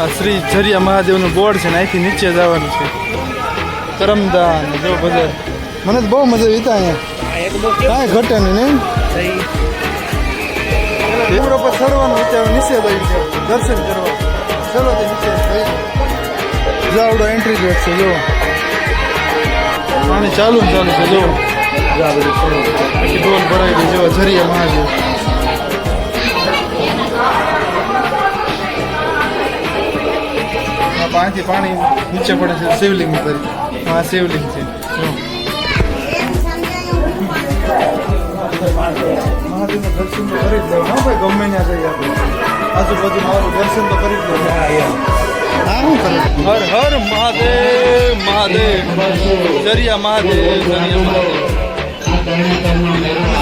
આ શ્રી ઝરિયા મહાદેવનું બોર્ડ છે ને અહીંથી નીચે જવાનું છે. કરમદાન જો બધા. મને તો બહુ મજા આવી તા અહીંયા. કાંઈ ઘટે નહીં દેવરો પર ચડવાનું વિચાર નિષેધ આવી છે દર્શન કરવા. ચલો તે નીચે જઈએ. જો એન્ટ્રી ગેટ છે જો પાણી ચાલુ ચાલુ છે જો ડોલ ભરાઈ ગઈ જો ઝરિયા મહાદેવ. પાણીથી પાણી નીચે પડે છે શિવલિંગ ઉપર આ શિવલિંગ છે. મહાદેવના દર્શન તો કરી જ લેવાના ભાઈ ગમે ત્યાં જઈએ આપણે. આજુબાજુ મારું દર્શન તો કરી જ હર હર મહાદેવ મહાદેવ. દરિયા મહાદેવ દરિયા મહાદેવ.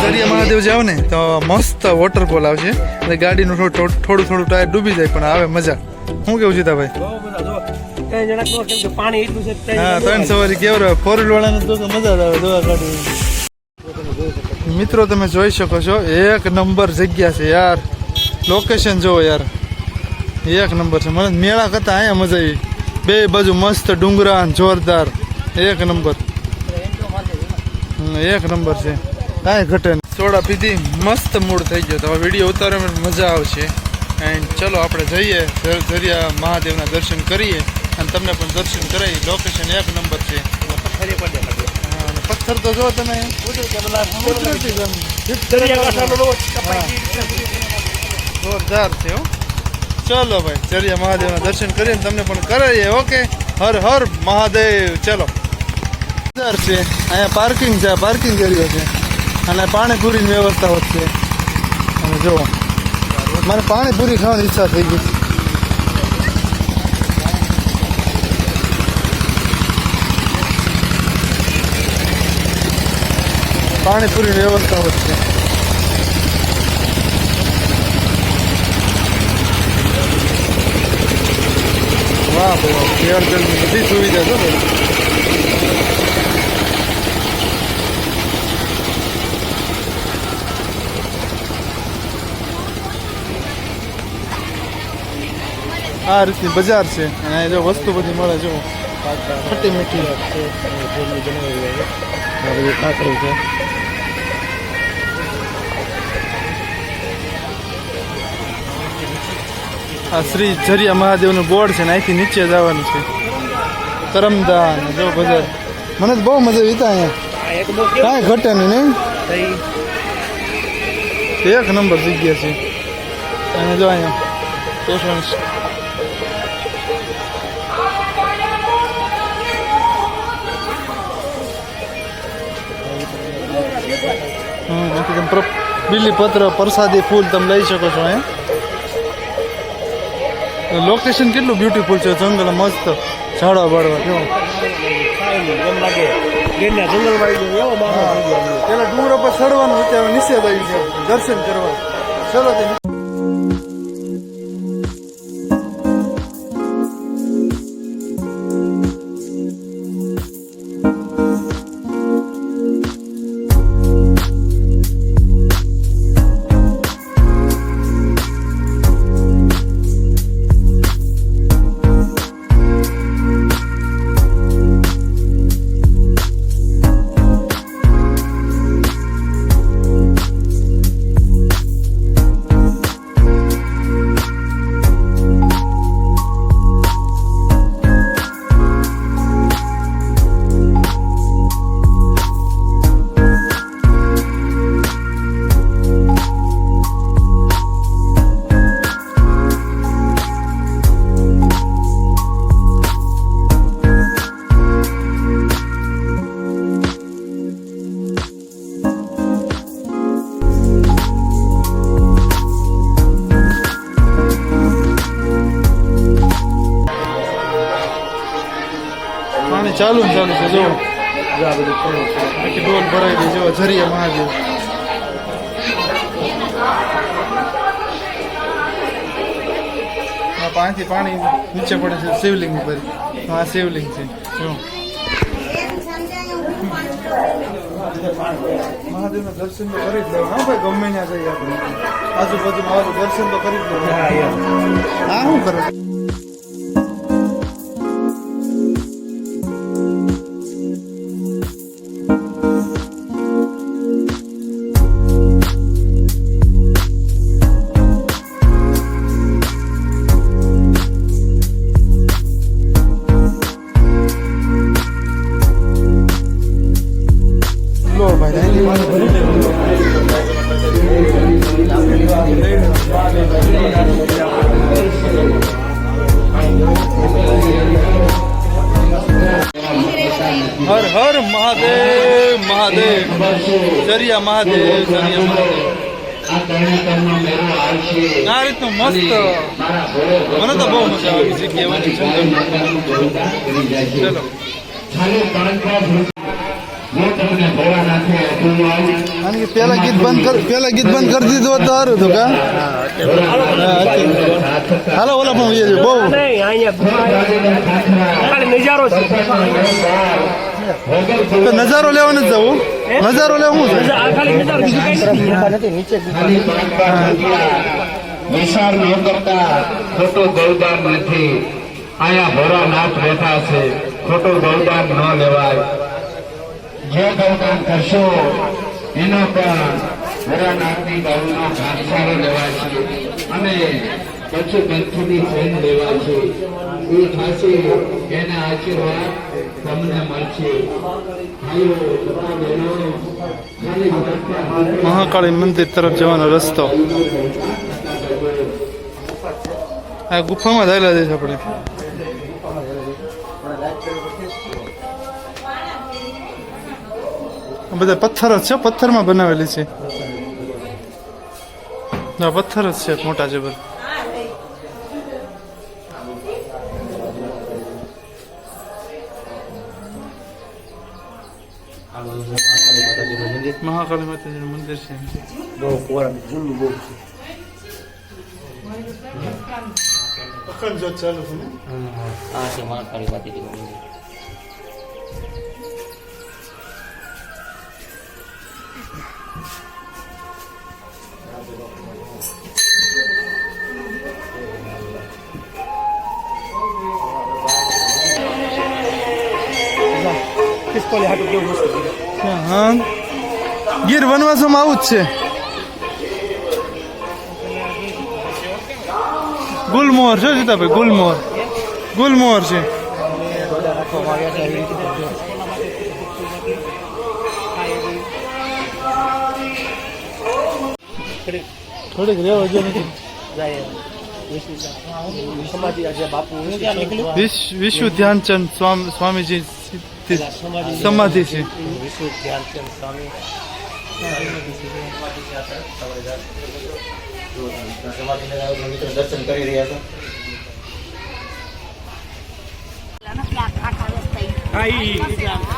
દરિયા મહાદેવ જાવ ને તો મસ્ત વોટરફોલ આવશે. એટલે ગાડીનું થોડું થોડું થોડું થોડું ટાયર ડૂબી જાય પણ આવે મજા. શું કેવું છે ભાઈ ત્રણ જણા તો કેમ કે પાણી એટલું છે હા ત્રણ સવારી કેવું રહે ફોર વ્હીલ વાળાને તો મજા જ આવે દોવા કાઢી મિત્રો તમે જોઈ શકો છો એક નંબર જગ્યા છે યાર. લોકેશન જુઓ યાર. એક નંબર છે. મને મેળા કરતા અહીંયા મજા આવી. બે બાજુ મસ્ત ડુંગરા જોરદાર. એક નંબર. એક નંબર છે. કાંઈ ઘટે સોડા પીધી મસ્ત મૂડ થઈ ગયો તો. વીડિયો ઉતારવામાં મજા આવશે. એન્ડ ચલો આપણે જઈએ. દરિયા મહાદેવના દર્શન કરીએ. અને તમને પણ દર્શન કરાવી. લોકેશન એક નંબર છે. પથ્થરે તો જો તમે. જોરદાર છે હો. ચલો ભાઈ ચરિયા મહાદેવના દર્શન કરીને તમને પણ કરાવીએ. ઓકે હર હર મહાદેવ. ચલો. જોરદાર છે. અહીંયા પાર્કિંગ છે પાર્કિંગ એરિયો છે. અને પાણીપુરીની વ્યવસ્થા છે. અને જો મને પાણીપુરી ખાવાની ઈચ્છા થઈ ગઈ. પાણીપુરીની વ્યવસ્થા છે. વાહ કેળ જલની બધી સુવિધા છે ભાઈ આ રીતની બજાર છે. અને જો વસ્તુ બધી મળે જો ખટી મીઠી. કાકડી છે. આ શ્રી ઝરિયા મહાદેવનું બોર્ડ છે ને અહીંથી નીચે જવાનું છે. કરમદાન, જો બજાર મને તો બહુ મજા આવી અહીંયા. કાંઈ ઘટે નહીં નહીં? એક નંબર જગ્યા છે. અને જો અહીંયા પેશન્સ હમ બાકી પ્રસાદી ફૂલ તમે લઈ શકો છો અહીંયા. લોકેશન કેટલું બ્યુટીફુલ છે? જંગલ મસ્ત. ઝાડવા બાળવા કેવું. પેલા ડુંગરો પર ચડવાનું અત્યારે નિષેધ આવી છે. દર્શન કરવા. ચલો ચાલુ ને ચાલુ છે જો. આ બધું આખી ડોલ ભરાઈ ગઈ જો ઝરિયા મહાદેવ. આ પાણીથી પાણી નીચે પડે છે શિવલિંગ ઉપર. આ શિવલિંગ છે જો. મહાદેવના દર્શન તો કરી જ હો ભાઈ ગમે ત્યાં જઈએ આપણે. આજુબાજુ મારું દર્શન તો કરી જ લેવાના. હા આ શું કરે? જરિયા મહાદેવ જરિયા મહાદેવ આ રીતનું મસ્ત મને તો બહુ મજા આવી જગ્યા ચલો પેલા ગીત બંધ કર પેલા ગીત બંધ કરી દીધું હોત તો સારું હતું કા હાલો ઓલા પણ બહુ નજારો છે તો નજારો લેવાનો જ જવું નજારો ન કરતા ખોટું ગૌદાન નથી. અહીંયા ભોળાનાથ બેઠા છે. ખોટો ગૌદાન ન લેવાય. જે ગૌદાન કરશો એનો પણ ભોળાનાથની ગૌનો ઘાસચારો લેવાય છે. અને પશુ પંથની ચેન લેવાય છે. એ થશે એના આશીર્વાદ મહાકાળી મંદિર તરફ જવાનો રસ્તો. આ ગુફામાં થયેલા છે આપણે. બધા પથ્થર જ છે, પથ્થરમાં બનાવેલી છે. પથ્થર જ છે મોટા જબર. મહાકાળી માતાજીનું મંદિર છે બહુ પુરાણ જૂનું બહુ અખંડ જ્યોત ચાલુ છે ને આ છે મહાકાળી માતાજીનું મંદિર પિસ્તોલી હાટું કેવું મસ્ત. હા. ગીર વનવાસોમાં આવું જ છે. ગુલમોહર છે સીતાભાઈ ગુલમોહર. ગુલમોહર છે. થોડીક રેવા જો નથી. વિશ્વ ધ્યાનચંદ સ્વામી સ્વામીજી થી સમાધિ છે.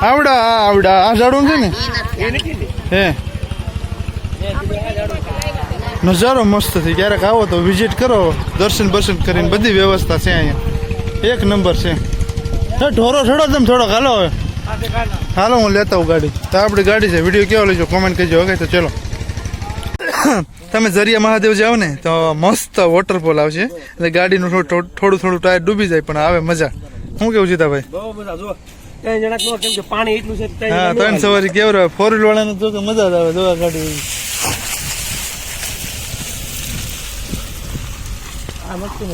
આવડા આવડા. આ ઝાડું છે ને? હે. નજારો મસ્ત છે. ક્યારેક આવો તો વિઝિટ કરો. દર્શન બર્શન કરીને બધી વ્યવસ્થા છે અહીંયા. એક નંબર છે. ઢોરો છોડો તમે થોડોક હાલો હાલો હું લેતા આવું ગાડી. તો આપણી ગાડી છે વીડિયો કેવો લેજો કોમેન્ટ કરજો ઓકે? તો ચલો. તમે જરિયા મહાદેવ જાઓ ને તો મસ્ત વોટરફોલ આવશે. એટલે ગાડીનું થોડું થોડું ટાયર ડૂબી જાય પણ આવે મજા. શું કેવું જીતાભાઈ બહુ બધા જો ત્રણ જણા નો કેમ કે પાણી એટલું છે ત્રણ હા. સવારી ફોર વ્હીલ વાળાને જો કે મજા આવે જોવા ગાડી આ છે.